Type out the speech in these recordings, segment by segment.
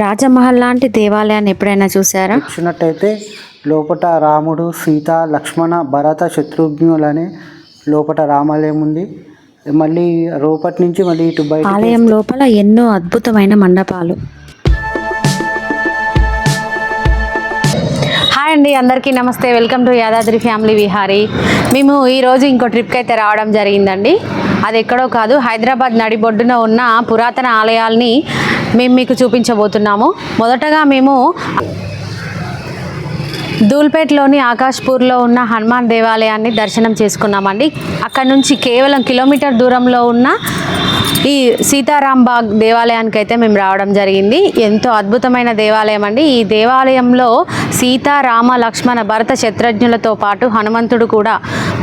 రాజమహల్ లాంటి దేవాలయాన్ని ఎప్పుడైనా చూసారా చూసినట్టయితే లోపట రాముడు సీత లక్ష్మణ భరత శత్రుఘ్నులనే లోపట రామాలయం ఉంది. మళ్ళీ లోపటి నుంచి మళ్ళీ ఇటు బయట ఆలయం లోపల ఎన్నో అద్భుతమైన మండపాలు. హాయ్ అండి అందరికీ నమస్తే. Welcome to Yadadri family Vihari. మేము ఈరోజు ఇంకో ట్రిప్కి అయితే రావడం జరిగిందండి. అది ఎక్కడో కాదు హైదరాబాద్ నడిబొడ్డున ఉన్న పురాతన ఆలయాల్ని మేము మీకు చూపించబోతున్నాము. మొదటగా మేము దూల్పేట్లోని ఆకాష్పూర్లో ఉన్న హనుమాన్ దేవాలయాన్ని దర్శనం చేసుకున్నామండి. అక్కడ నుంచి కేవలం కిలోమీటర్ దూరంలో ఉన్న ఈ సీతారాం బాగ్ దేవాలయానికి అయితే మేము రావడం జరిగింది. ఎంతో అద్భుతమైన దేవాలయం అండి. ఈ దేవాలయంలో సీతారామ లక్ష్మణ భరత శత్రుఘ్నులతో పాటు హనుమంతుడు కూడా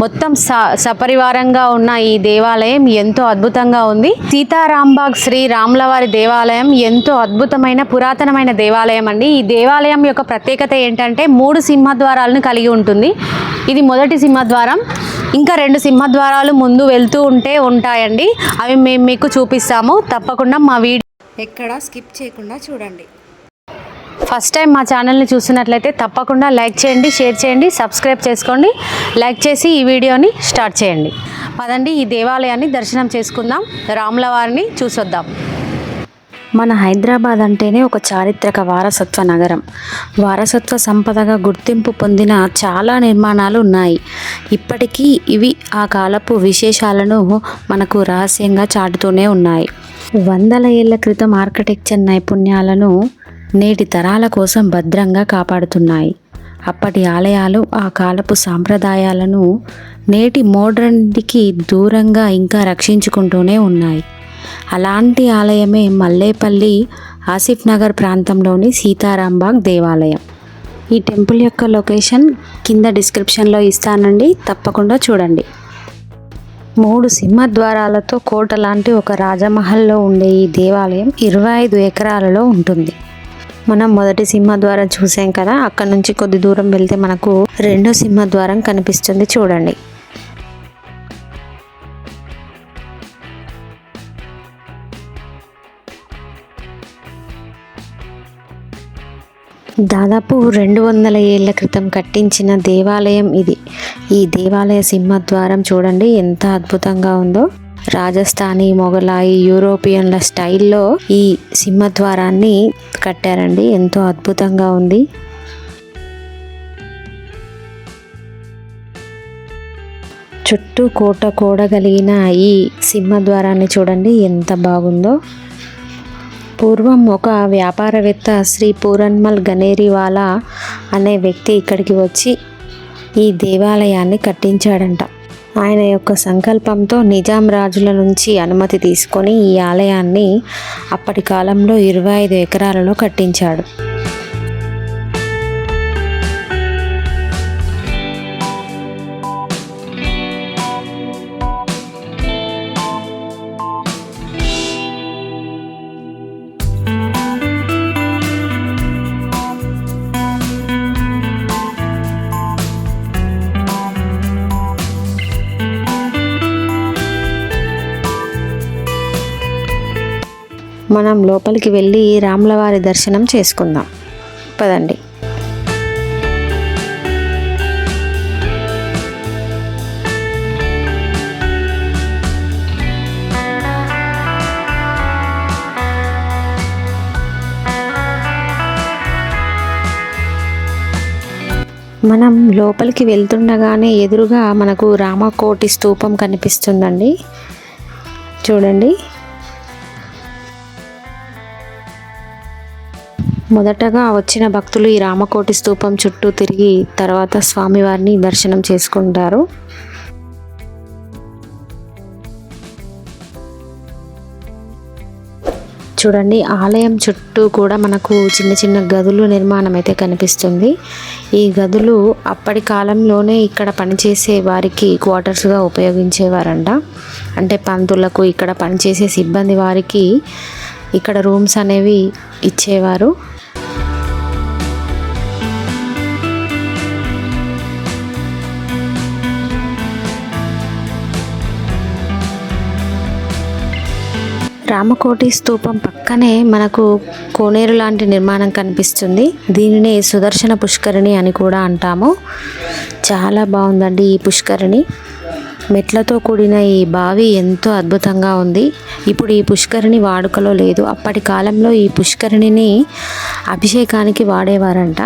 మొత్తం స సపరివారంగా ఉన్న ఈ దేవాలయం ఎంతో అద్భుతంగా ఉంది. సీతారాంబాగ్ శ్రీ రాములవారి దేవాలయం ఎంతో అద్భుతమైన పురాతనమైన దేవాలయం అండి. ఈ దేవాలయం యొక్క ప్రత్యేకత ఏంటంటే మూడు సింహద్వారాలను కలిగి ఉంటుంది. ఇది మొదటి సింహద్వారం. ఇంకా రెండు సింహద్వారాలు ముందు వెళ్తూ ఉంటే ఉంటాయండి. అవి మేము మీకు చూపిస్తాము. తప్పకుండా మా వీడియో ఎక్కడ స్కిప్ చేయకుండా చూడండి. ఫస్ట్ టైం మా ఛానల్ని చూసినట్లయితే తప్పకుండా లైక్ చేయండి షేర్ చేయండి సబ్స్క్రైబ్ చేసుకోండి. లైక్ చేసి ఈ వీడియోని స్టార్ట్ చేయండి. పదండి ఈ దేవాలయాన్ని దర్శనం చేసుకుందాం. రాముల వారిని చూసొద్దాం. మన హైదరాబాద్ అంటేనే ఒక చారిత్రక వారసత్వ నగరం. వారసత్వ సంపదగా గుర్తింపు పొందిన చాలా నిర్మాణాలు ఉన్నాయి. ఇప్పటికీ ఇవి ఆ కాలపు విశేషాలను మనకు రహస్యంగా చాటుతూనే ఉన్నాయి. వందల ఏళ్ళ క్రితం ఆర్కిటెక్చర్ నైపుణ్యాలను నేటి తరాల కోసం భద్రంగా కాపాడుతున్నాయి. అప్పటి ఆలయాలు ఆ కాలపు సాంప్రదాయాలను నేటి మోడ్రన్కి దూరంగా ఇంకా రక్షించుకుంటూనే ఉన్నాయి. అలాంటి ఆలయమే మల్లేపల్లి ఆసిఫ్ నగర్ ప్రాంతంలోని సీతారాంబాగ్ దేవాలయం. ఈ టెంపుల్ యొక్క లొకేషన్ కింద డిస్క్రిప్షన్లో ఇస్తానండి తప్పకుండా చూడండి. మూడు సింహద్వారాలతో కోట లాంటి ఒక రాజమహల్లో ఉండే ఈ దేవాలయం ఇరవై ఐదు ఎకరాలలో ఉంటుంది. మనం మొదటి సింహద్వారం చూసాం కదా అక్కడ నుంచి కొద్ది దూరం వెళ్తే మనకు రెండో సింహద్వారం కనిపిస్తుంది చూడండి. దాదాపు రెండు వందల ఏళ్ళ క్రితం కట్టించిన దేవాలయం ఇది. ఈ దేవాలయ సింహద్వారం చూడండి ఎంత అద్భుతంగా ఉందో. రాజస్థానీ మొఘలాయి యూరోపియన్ల స్టైల్లో ఈ సింహద్వారాన్ని కట్టారండి. ఎంతో అద్భుతంగా ఉంది. చుట్టూ కోట కూడగలిగిన ఈ సింహద్వారాన్ని చూడండి ఎంత బాగుందో. పూర్వం ఒక వ్యాపారవేత్త శ్రీ పూరన్మల్ గనేరివాలా అనే వ్యక్తి ఇక్కడికి వచ్చి ఈ దేవాలయాన్ని కట్టించాడంట. ఆయన యొక్క సంకల్పంతో నిజాం రాజుల నుంచి అనుమతి తీసుకొని ఈ ఆలయాన్ని అప్పటి కాలంలో ఇరవై ఐదు ఎకరాలలో కట్టించాడు. మనం లోపలికి వెళ్ళి రాములవారి దర్శనం చేసుకుందాం. పదండి. మనం లోపలికి వెళ్తుండగానే ఎదురుగా మనకు రామకోటి స్తూపం కనిపిస్తుందండి. చూడండి. మొదటగా వచ్చిన భక్తులు ఈ రామకోటి స్తూపం చుట్టూ తిరిగి తర్వాత స్వామివారిని దర్శనం చేసుకుంటారు. చూడండి ఆలయం చుట్టూ కూడా మనకు చిన్న చిన్న గదులు నిర్మాణం అయితే కనిపిస్తుంది. ఈ గదులు అప్పటి కాలంలోనే ఇక్కడ పనిచేసే వారికి క్వార్టర్స్గా ఉపయోగించేవారంట. అంటే పంతులకు ఇక్కడ పనిచేసే సిబ్బంది వారికి ఇక్కడ రూమ్స్ అనేవి ఇచ్చేవారు. రామకోటి స్తూపం పక్కనే మనకు కోనేరు లాంటి నిర్మాణం కనిపిస్తుంది. దీనిని సుదర్శన పుష్కరిణి అని కూడా అంటాము. చాలా బాగుందండి ఈ పుష్కరిణి. మెట్లతో కూడిన ఈ బావి ఎంతో అద్భుతంగా ఉంది. ఇప్పుడు ఈ పుష్కరిణి వాడుకలో లేదు. అప్పటి కాలంలో ఈ పుష్కరిణిని అభిషేకానికి వాడేవారంట.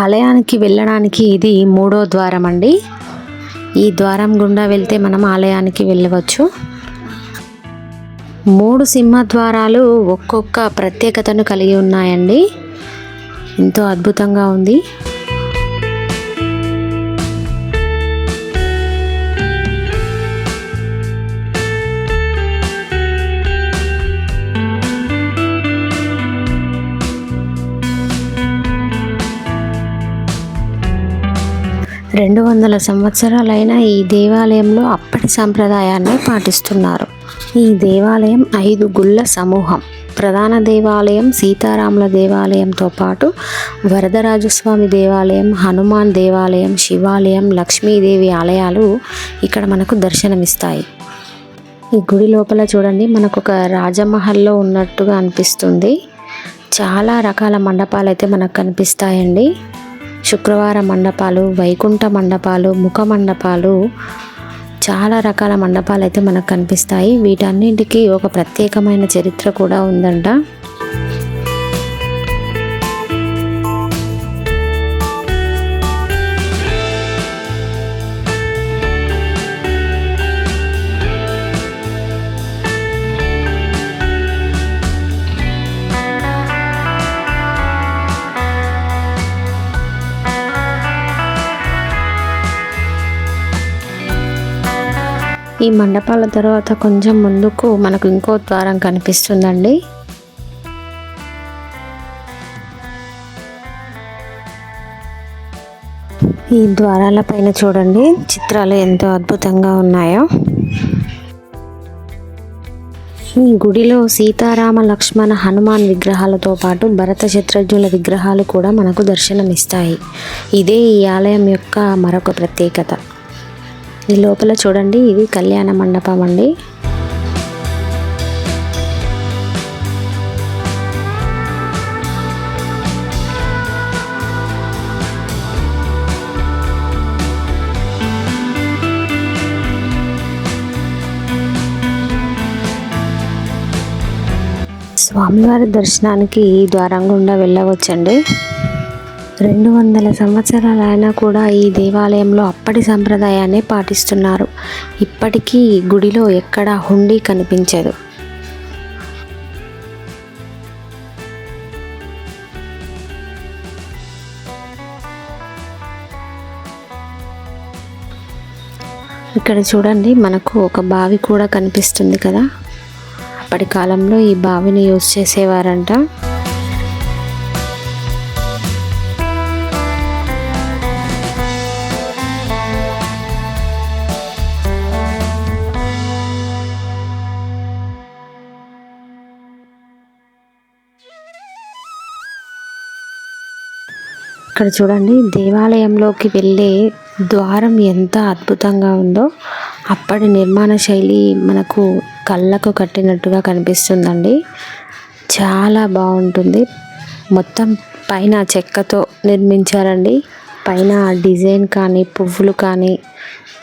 ఆలయానికి వెళ్ళడానికి ఇది మూడో ద్వారం అండి. ఈ ద్వారం గుండా వెళ్తే మనం ఆలయానికి వెళ్ళవచ్చు. మూడు సింహద్వారాలు ఒక్కొక్క ప్రత్యేకతను కలిగి ఉన్నాయండి. ఎంతో అద్భుతంగా ఉంది. రెండు వందల సంవత్సరాలైన ఈ దేవాలయంలో అప్పటి సంప్రదాయాన్ని పాటిస్తున్నారు. ఈ దేవాలయం ఐదు గుళ్ళ సమూహం. ప్రధాన దేవాలయం సీతారాముల దేవాలయంతో పాటు వరదరాజస్వామి దేవాలయం హనుమాన్ దేవాలయం శివాలయం లక్ష్మీదేవి ఆలయాలు ఇక్కడ మనకు దర్శనమిస్తాయి. ఈ గుడి లోపల చూడండి మనకు ఒక రాజమహల్లో ఉన్నట్టుగా అనిపిస్తుంది. చాలా రకాల మండపాలు అయితే మనకు కనిపిస్తాయండి. శుక్రవార మండపాలు వైకుంఠ మండపాలు ముఖ మండపాలు చాలా రకాల మండపాలు అయితే మనకు కనిపిస్తాయి. వీటన్నింటికి ఒక ప్రత్యేకమైన చరిత్ర కూడా ఉందంట. ఈ మండపాల తర్వాత కొంచెం ముందుకు మనకు ఇంకో ద్వారం కనిపిస్తుందండి. ఈ ద్వారాల పైన చూడండి చిత్రాలు ఎంతో అద్భుతంగా ఉన్నాయో. ఈ గుడిలో సీతారామ లక్ష్మణ హనుమాన్ విగ్రహాలతో పాటు భరత శత్రుఘ్నుల విగ్రహాలు కూడా మనకు దర్శనమిస్తాయి. ఇదే ఈ ఆలయం యొక్క మరొక ప్రత్యేకత. ఈ లోపల చూడండి ఇది కళ్యాణ మండపం అండి. స్వామివారి దర్శనానికి ఈ ద్వారం గుండా వెళ్ళవచ్చండి. రెండు వందల సంవత్సరాలైనా కూడా ఈ దేవాలయంలో అప్పటి సంప్రదాయాన్ని పాటిస్తున్నారు. ఇప్పటికీ గుడిలో ఎక్కడా హుండీ కనిపించదు. ఇక్కడ చూడండి మనకు ఒక బావి కూడా కనిపిస్తుంది కదా. అప్పటి కాలంలో ఈ బావిని యూజ్ చేసేవారంట. ఇక్కడ చూడండి దేవాలయంలోకి వెళ్ళే ద్వారం ఎంత అద్భుతంగా ఉందో అప్పటి నిర్మాణ శైలి మనకు కళ్ళకు కట్టినట్టుగా కనిపిస్తుందండి. చాలా బాగుంటుంది. మొత్తం పైన చెక్కతో నిర్మించారండి. పైన డిజైన్ కానీ పువ్వులు కానీ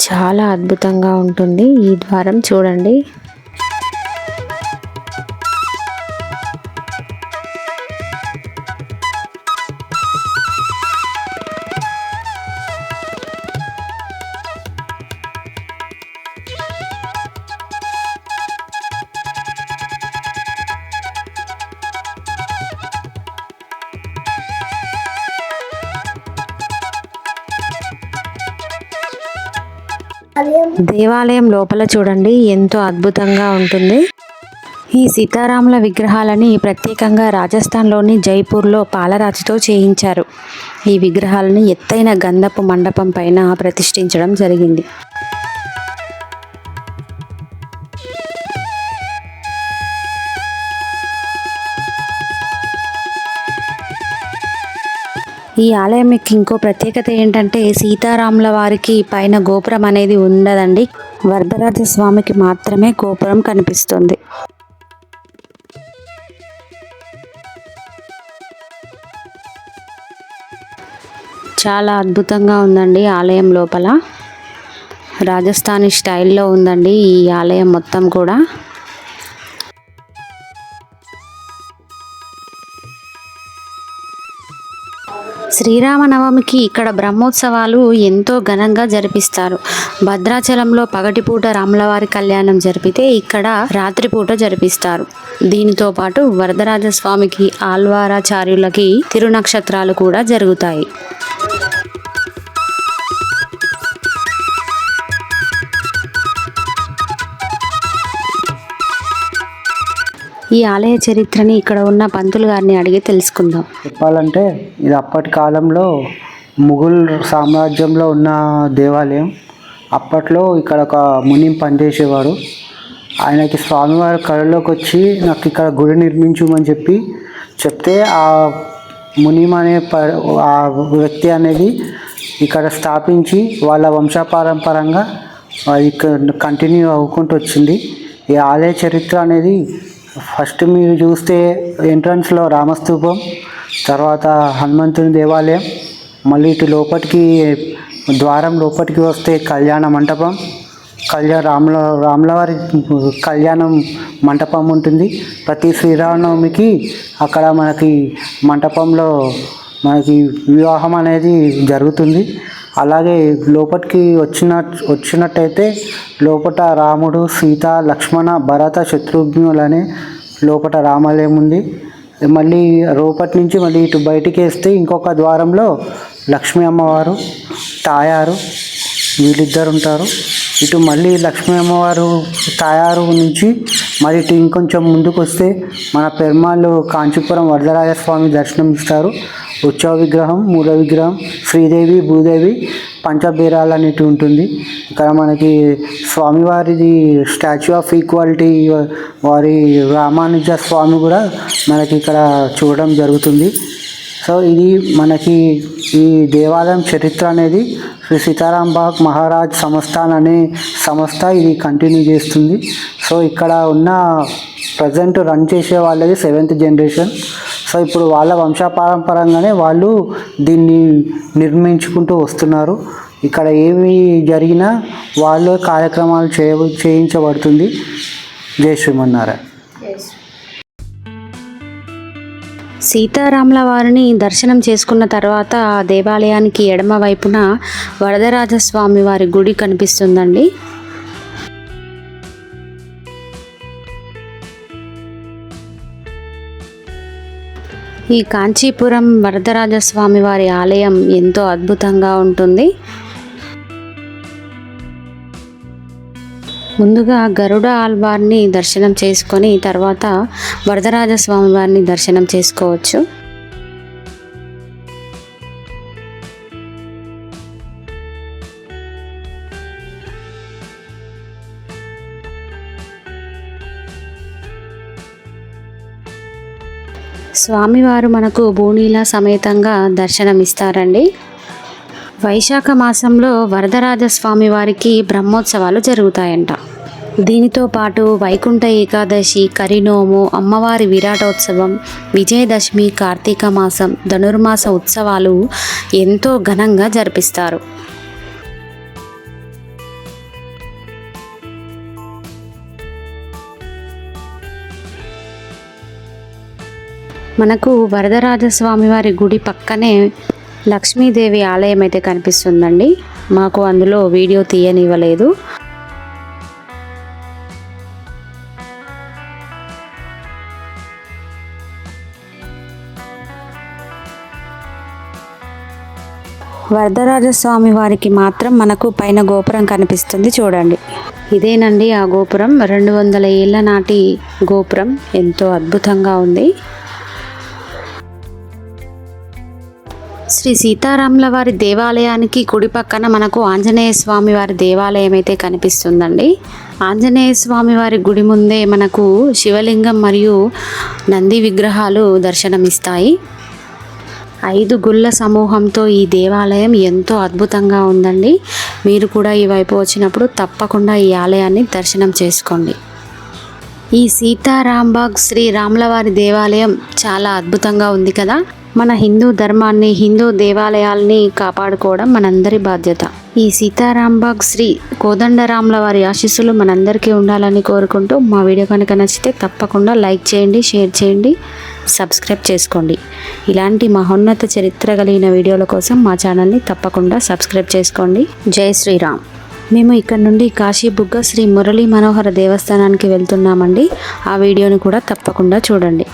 చాలా అద్భుతంగా ఉంటుంది. ఈ ద్వారం చూడండి. దేవాలయం లోపల చూడండి ఎంతో అద్భుతంగా ఉంటుంది. ఈ సీతారాముల విగ్రహాలని ప్రత్యేకంగా రాజస్థాన్లోని జైపూర్లో పాలరాతితో చేయించారు. ఈ విగ్రహాలని ఎత్తైన గంధపు మండపం పైన ప్రతిష్ఠించడం జరిగింది. ఈ ఆలయం యొక్క ఇంకో ప్రత్యేకత ఏంటంటే సీతారాముల వారికి పైన గోపురం అనేది ఉండదండి. వరదరాజ స్వామికి మాత్రమే గోపురం కనిపిస్తుంది. చాలా అద్భుతంగా ఉందండి ఆలయం లోపల. రాజస్థానీ స్టైల్లో ఉందండి ఈ ఆలయం మొత్తం కూడా. శ్రీరామనవమికి ఇక్కడ బ్రహ్మోత్సవాలు ఎంతో ఘనంగా జరిపిస్తారు. భద్రాచలంలో పగటిపూట రాములవారి కళ్యాణం జరిపితే ఇక్కడ రాత్రిపూట జరిపిస్తారు. దీనితో పాటు వరదరాజస్వామికి ఆల్వారాచార్యులకి తిరునక్షత్రాలు కూడా జరుగుతాయి. ఈ ఆలయ చరిత్రని ఇక్కడ ఉన్న పంతులు గారిని అడిగి తెలుసుకుందాం. చెప్పాలంటే ఇది అప్పటి కాలంలో ముఘల్ సామ్రాజ్యంలో ఉన్న దేవాలయం. అప్పట్లో ఇక్కడ ఒక ముని పనిచేసేవాడు. ఆయనకి స్వామివారి కళలోకి వచ్చి నాకు ఇక్కడ గుడి నిర్మించుమని చెప్పి చెప్తే ఆ మునిం అనే ప ఆ వ్యక్తి అనేది ఇక్కడ స్థాపించి వాళ్ళ వంశపారంపరంగా ఇక్కడ కంటిన్యూ అవ్వుకుంటూ వచ్చింది. ఈ ఆలయ చరిత్ర అనేది ఫస్ట్ మీరు చూస్తే ఎంట్రన్స్లో రామస్తూపం తర్వాత హనుమంతుని దేవాలయం మళ్ళీ ఇటు లోపలికి ద్వారం లోపలికి వస్తే కళ్యాణ మంటపం కళ్యాణ రాముల రాములవారి కళ్యాణం మంటపం ఉంటుంది. ప్రతి శ్రీరామనవమికి అక్కడ మనకి మంటపంలో మనకి వివాహం అనేది జరుగుతుంది. అలాగే లోపలికి వచ్చిన వచ్చినట్టయితే లోపల రాముడు సీత లక్ష్మణ భరత శత్రుఘ్నులనే లోపల రామాలయం ఉంది. మళ్ళీ లోపటి నుంచి మళ్ళీ ఇటు బయటికి వేస్తే ఇంకొక ద్వారంలో లక్ష్మీ అమ్మవారు తాయారు. వీళ్ళిద్దరు ఉంటారు. ఇటు మళ్ళీ లక్ష్మీ అమ్మవారు తాయారు నుంచి మరి ఇటు ఇంకొంచెం ముందుకు వస్తే మన పెరుమాళ్ళు కాంచీపురం వరదరాజ స్వామి దర్శనం ఇస్తారు ఉత్సవ విగ్రహం మూల విగ్రహం శ్రీదేవి భూదేవి పంచబీరాలు అనేటి ఉంటుంది. ఇక్కడ మనకి స్వామివారిది స్టాచ్యూ ఆఫ్ ఈక్వాలిటీ వారి రామానుజ స్వామి కూడా మనకి ఇక్కడ చూడడం జరుగుతుంది. సో ఇది మనకి ఈ దేవాలయం చరిత్ర అనేది శ్రీ సీతారాం బాగ్ మహారాజ్ సంస్థాన్ అనే సంస్థ ఇది కంటిన్యూ చేస్తుంది. సో ఇక్కడ ఉన్న ప్రజెంట్ రన్ చేసే వాళ్ళది సెవెంత్ జనరేషన్ సో ఇప్పుడు వాళ్ళ వంశపారంపరంగానే వాళ్ళు దీన్ని నిర్మించుకుంటూ వస్తున్నారు. ఇక్కడ ఏమి జరిగినా వాళ్ళు కార్యక్రమాలు చేయ చేయించబడుతుంది. జై శ్రీమన్నారాయణ. సీతారాముల వారిని దర్శనం చేసుకున్న తర్వాత ఆ దేవాలయానికి ఎడమ వైపున వరదరాజస్వామి వారి గుడి కనిపిస్తుందండి. ఈ కాంచీపురం వరదరాజస్వామి వారి ఆలయం ఎంతో అద్భుతంగా ఉంటుంది. ముందుగా గరుడ ఆల్వార్ని దర్శనం చేసుకొని తర్వాత వరదరాజస్వామి వారిని దర్శనం చేసుకోవచ్చు. స్వామివారు మనకు బోనీల సమేతంగా దర్శనమిస్తారండి. వైశాఖ మాసంలో వరదరాజస్వామి వారికి బ్రహ్మోత్సవాలు జరుగుతాయంట. దీనితో పాటు వైకుంఠ ఏకాదశి కరినోము అమ్మవారి విరాటోత్సవం విజయదశమి కార్తీక మాసం ధనుర్మాస ఉత్సవాలు ఎంతో ఘనంగా జరిపిస్తారు. మనకు వరదరాజస్వామి వారి గుడి పక్కనే లక్ష్మీదేవి ఆలయం అయితే కనిపిస్తుందండి. మాకు అందులో వీడియో తీయనివ్వలేదు. వరదరాజస్వామి వారికి మాత్రం మనకు పైన గోపురం కనిపిస్తుంది చూడండి. ఇదేనండి ఆ గోపురం. రెండు వందల ఏళ్ళ నాటి గోపురం. ఎంతో అద్భుతంగా ఉంది. శ్రీ సీతారాముల వారి దేవాలయానికి కుడి పక్కన మనకు ఆంజనేయ స్వామి వారి దేవాలయం అయితే కనిపిస్తుందండి. ఆంజనేయ స్వామి వారి గుడి ముందే మనకు శివలింగం మరియు నంది విగ్రహాలు దర్శనమిస్తాయి. ఐదు గుళ్ళ సమూహంతో ఈ దేవాలయం ఎంతో అద్భుతంగా ఉందండి. మీరు కూడా ఈ వైపు వచ్చినప్పుడు తప్పకుండా ఈ ఆలయాన్ని దర్శనం చేసుకోండి. ఈ సీతారాంబాగ్ శ్రీ రాములవారి దేవాలయం చాలా అద్భుతంగా ఉంది కదా. మన హిందూ ధర్మాన్ని హిందూ దేవాలయాల్ని కాపాడుకోవడం మనందరి బాధ్యత. ఈ సీతారాంబాగ్ శ్రీ కోదండరాముల వారి ఆశీస్సులు మనందరికీ ఉండాలని కోరుకుంటూ మా వీడియో కనుక నచ్చితే తప్పకుండా లైక్ చేయండి షేర్ చేయండి సబ్స్క్రైబ్ చేసుకోండి. ఇలాంటి మహోన్నత చరిత్ర కలిగిన వీడియోల కోసం మా ఛానల్ని తప్పకుండా సబ్స్క్రైబ్ చేసుకోండి. జై శ్రీరామ్. మేము ఇక్కడ నుండి కాశీబుగ్గ శ్రీ మురళీ మనోహర దేవస్థానానికి వెళ్తున్నామండి. ఆ వీడియోని కూడా తప్పకుండా చూడండి.